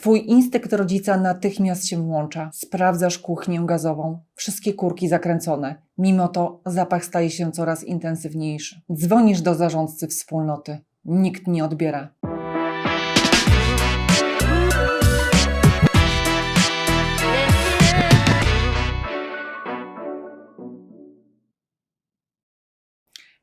Twój instynkt rodzica natychmiast się włącza. Sprawdzasz kuchnię gazową. Wszystkie kurki zakręcone. Mimo to zapach staje się coraz intensywniejszy. Dzwonisz do zarządcy wspólnoty. Nikt nie odbiera.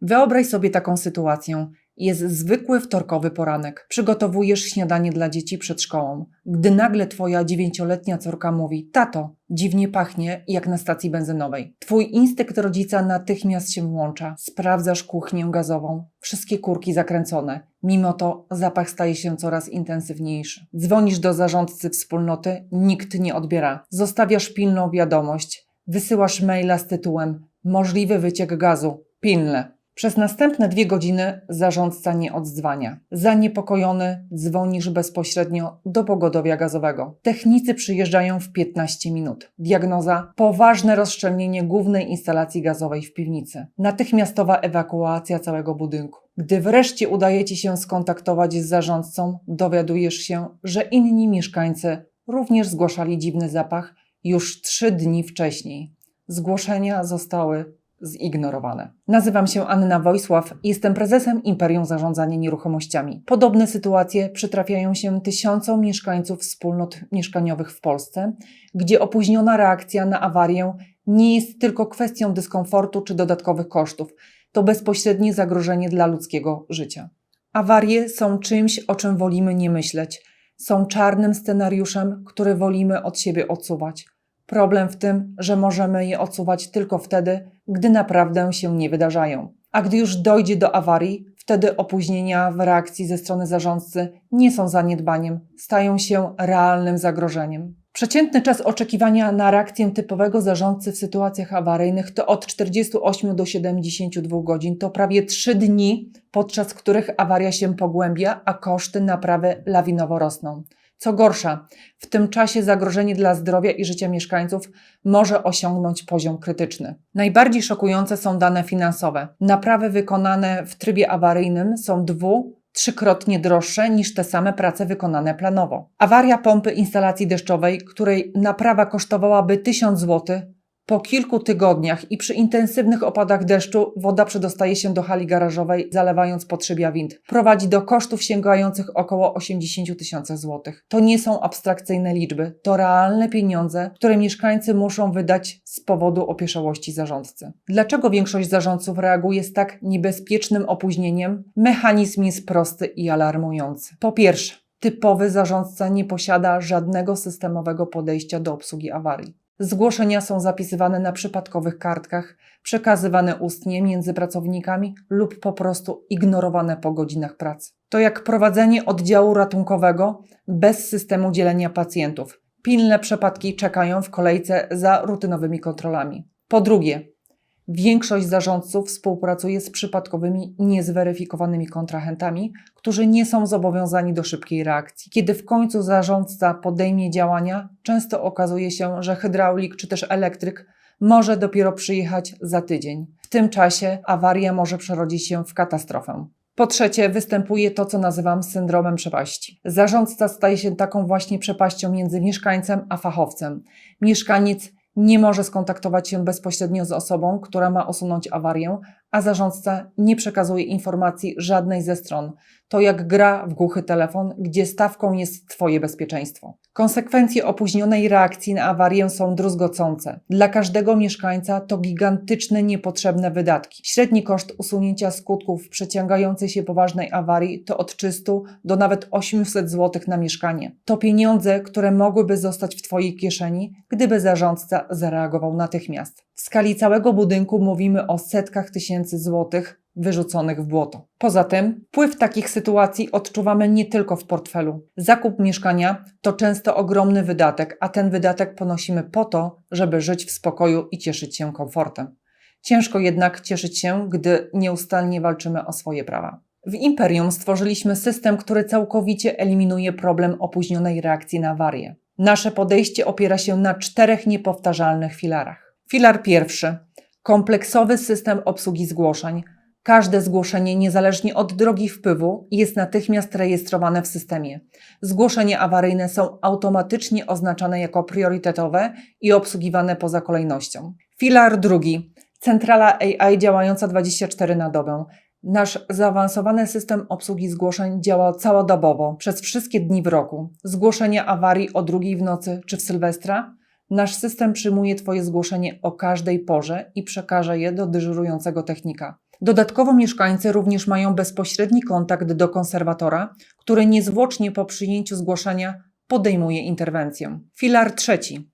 Wyobraź sobie taką sytuację. Jest zwykły wtorkowy poranek. Przygotowujesz śniadanie dla dzieci przed szkołą. Gdy nagle twoja dziewięcioletnia córka mówi: Tato, dziwnie pachnie, jak na stacji benzynowej. Twój instynkt rodzica natychmiast się włącza. Sprawdzasz kuchnię gazową. Wszystkie kurki zakręcone. Mimo to zapach staje się coraz intensywniejszy. Dzwonisz do zarządcy wspólnoty, nikt nie odbiera. Zostawiasz pilną wiadomość. Wysyłasz maila z tytułem Możliwy wyciek gazu. Pilne. Przez następne dwie godziny zarządca nie odzwania. Zaniepokojony dzwonisz bezpośrednio do pogotowia gazowego. Technicy przyjeżdżają w 15 minut. Diagnoza: poważne rozszczelnienie głównej instalacji gazowej w piwnicy. Natychmiastowa ewakuacja całego budynku. Gdy wreszcie udaje ci się skontaktować z zarządcą, dowiadujesz się, że inni mieszkańcy również zgłaszali dziwny zapach już trzy dni wcześniej. Zgłoszenia zostały zignorowane. Nazywam się Anna Wojsław i jestem prezesem Imperium Zarządzania Nieruchomościami. Podobne sytuacje przytrafiają się tysiącom mieszkańców wspólnot mieszkaniowych w Polsce, gdzie opóźniona reakcja na awarię nie jest tylko kwestią dyskomfortu czy dodatkowych kosztów, to bezpośrednie zagrożenie dla ludzkiego życia. Awarie są czymś, o czym wolimy nie myśleć. Są czarnym scenariuszem, który wolimy od siebie odsuwać. Problem w tym, że możemy je odsuwać tylko wtedy, gdy naprawdę się nie wydarzają. A gdy już dojdzie do awarii, wtedy opóźnienia w reakcji ze strony zarządcy nie są zaniedbaniem, stają się realnym zagrożeniem. Przeciętny czas oczekiwania na reakcję typowego zarządcy w sytuacjach awaryjnych to od 48 do 72 godzin, to prawie 3 dni, podczas których awaria się pogłębia, a koszty naprawy lawinowo rosną. Co gorsza, w tym czasie zagrożenie dla zdrowia i życia mieszkańców może osiągnąć poziom krytyczny. Najbardziej szokujące są dane finansowe. Naprawy wykonane w trybie awaryjnym są dwu, trzykrotnie droższe niż te same prace wykonane planowo. Awaria pompy instalacji deszczowej, której naprawa kosztowałaby 1000 zł, po kilku tygodniach i przy intensywnych opadach deszczu woda przedostaje się do hali garażowej, zalewając potrzebia wind. Prowadzi do kosztów sięgających około 80 tysięcy złotych. To nie są abstrakcyjne liczby, to realne pieniądze, które mieszkańcy muszą wydać z powodu opieszałości zarządcy. Dlaczego większość zarządców reaguje z tak niebezpiecznym opóźnieniem? Mechanizm jest prosty i alarmujący. Po pierwsze, typowy zarządca nie posiada żadnego systemowego podejścia do obsługi awarii. Zgłoszenia są zapisywane na przypadkowych kartkach, przekazywane ustnie między pracownikami lub po prostu ignorowane po godzinach pracy. To jak prowadzenie oddziału ratunkowego bez systemu dzielenia pacjentów. Pilne przypadki czekają w kolejce za rutynowymi kontrolami. Po drugie, Większość zarządców współpracuje z przypadkowymi, niezweryfikowanymi kontrahentami, którzy nie są zobowiązani do szybkiej reakcji. Kiedy w końcu zarządca podejmie działania, często okazuje się, że hydraulik czy też elektryk może dopiero przyjechać za tydzień. W tym czasie awaria może przerodzić się w katastrofę. Po trzecie, występuje to, co nazywam syndromem przepaści. Zarządca staje się taką właśnie przepaścią między mieszkańcem a fachowcem. Mieszkaniec nie może skontaktować się bezpośrednio z osobą, która ma usunąć awarię, a zarządca nie przekazuje informacji żadnej ze stron. To jak gra w głuchy telefon, gdzie stawką jest Twoje bezpieczeństwo. Konsekwencje opóźnionej reakcji na awarię są druzgocące. Dla każdego mieszkańca to gigantyczne, niepotrzebne wydatki. Średni koszt usunięcia skutków przeciągającej się poważnej awarii to od 300 do nawet 800 zł na mieszkanie. To pieniądze, które mogłyby zostać w Twojej kieszeni, gdyby zarządca zareagował natychmiast. W skali całego budynku mówimy o setkach tysięcy złotych wyrzuconych w błoto. Poza tym, wpływ takich sytuacji odczuwamy nie tylko w portfelu. Zakup mieszkania to często ogromny wydatek, a ten wydatek ponosimy po to, żeby żyć w spokoju i cieszyć się komfortem. Ciężko jednak cieszyć się, gdy nieustannie walczymy o swoje prawa. W Imperium stworzyliśmy system, który całkowicie eliminuje problem opóźnionej reakcji na awarię. Nasze podejście opiera się na czterech niepowtarzalnych filarach. Filar pierwszy kompleksowy system obsługi zgłoszeń. Każde zgłoszenie, niezależnie od drogi wpływu, jest natychmiast rejestrowane w systemie. Zgłoszenia awaryjne są automatycznie oznaczane jako priorytetowe i obsługiwane poza kolejnością. Filar drugi. Centrala AI działająca 24 na dobę. Nasz zaawansowany system obsługi zgłoszeń działa całodobowo, przez wszystkie dni w roku. Zgłoszenie awarii o drugiej w nocy czy w Sylwestra? Nasz system przyjmuje Twoje zgłoszenie o każdej porze i przekaże je do dyżurującego technika. Dodatkowo mieszkańcy również mają bezpośredni kontakt do konserwatora, który niezwłocznie po przyjęciu zgłoszenia podejmuje interwencję. Filar trzeci.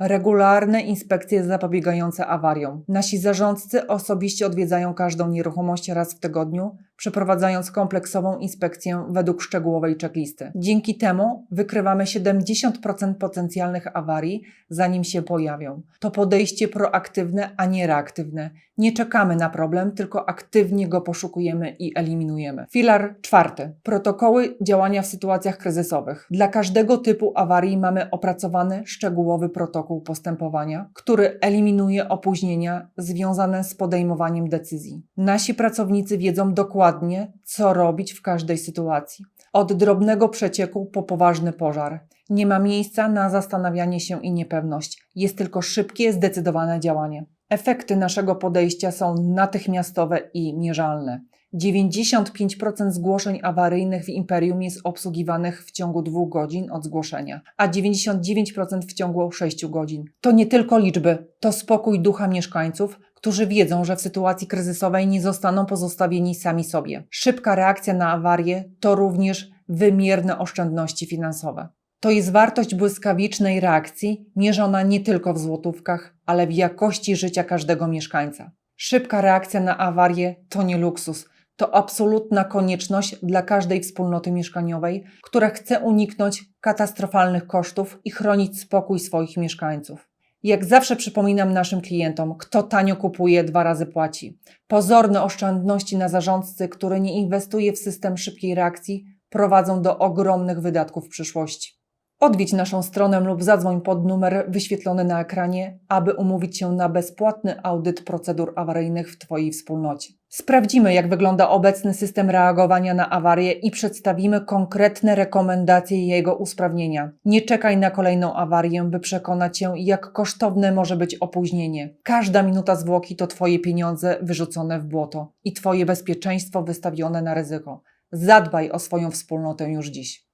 Regularne inspekcje zapobiegające awariom. Nasi zarządcy osobiście odwiedzają każdą nieruchomość raz w tygodniu, przeprowadzając kompleksową inspekcję według szczegółowej checklisty. Dzięki temu wykrywamy 70% potencjalnych awarii, zanim się pojawią. To podejście proaktywne, a nie reaktywne. Nie czekamy na problem, tylko aktywnie go poszukujemy i eliminujemy. Filar czwarty. Protokoły działania w sytuacjach kryzysowych. Dla każdego typu awarii mamy opracowany szczegółowy protokół postępowania, który eliminuje opóźnienia związane z podejmowaniem decyzji. Nasi pracownicy wiedzą dokładnie, co robić w każdej sytuacji. Od drobnego przecieku po poważny pożar. Nie ma miejsca na zastanawianie się i niepewność. Jest tylko szybkie, zdecydowane działanie. Efekty naszego podejścia są natychmiastowe i mierzalne. 95% zgłoszeń awaryjnych w imperium jest obsługiwanych w ciągu dwóch godzin od zgłoszenia, a 99% w ciągu 6 godzin. To nie tylko liczby, to spokój ducha mieszkańców, którzy wiedzą, że w sytuacji kryzysowej nie zostaną pozostawieni sami sobie. Szybka reakcja na awarię to również wymierne oszczędności finansowe. To jest wartość błyskawicznej reakcji, mierzona nie tylko w złotówkach, ale w jakości życia każdego mieszkańca. Szybka reakcja na awarię to nie luksus, to absolutna konieczność dla każdej wspólnoty mieszkaniowej, która chce uniknąć katastrofalnych kosztów i chronić spokój swoich mieszkańców. Jak zawsze przypominam naszym klientom, kto tanio kupuje, dwa razy płaci. Pozorne oszczędności na zarządcy, który nie inwestuje w system szybkiej reakcji, prowadzą do ogromnych wydatków w przyszłości. Odwiedź naszą stronę lub zadzwoń pod numer wyświetlony na ekranie, aby umówić się na bezpłatny audyt procedur awaryjnych w Twojej wspólnocie. Sprawdzimy, jak wygląda obecny system reagowania na awarie i przedstawimy konkretne rekomendacje jego usprawnienia. Nie czekaj na kolejną awarię, by przekonać się, jak kosztowne może być opóźnienie. Każda minuta zwłoki to Twoje pieniądze wyrzucone w błoto i Twoje bezpieczeństwo wystawione na ryzyko. Zadbaj o swoją wspólnotę już dziś.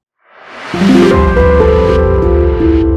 thank you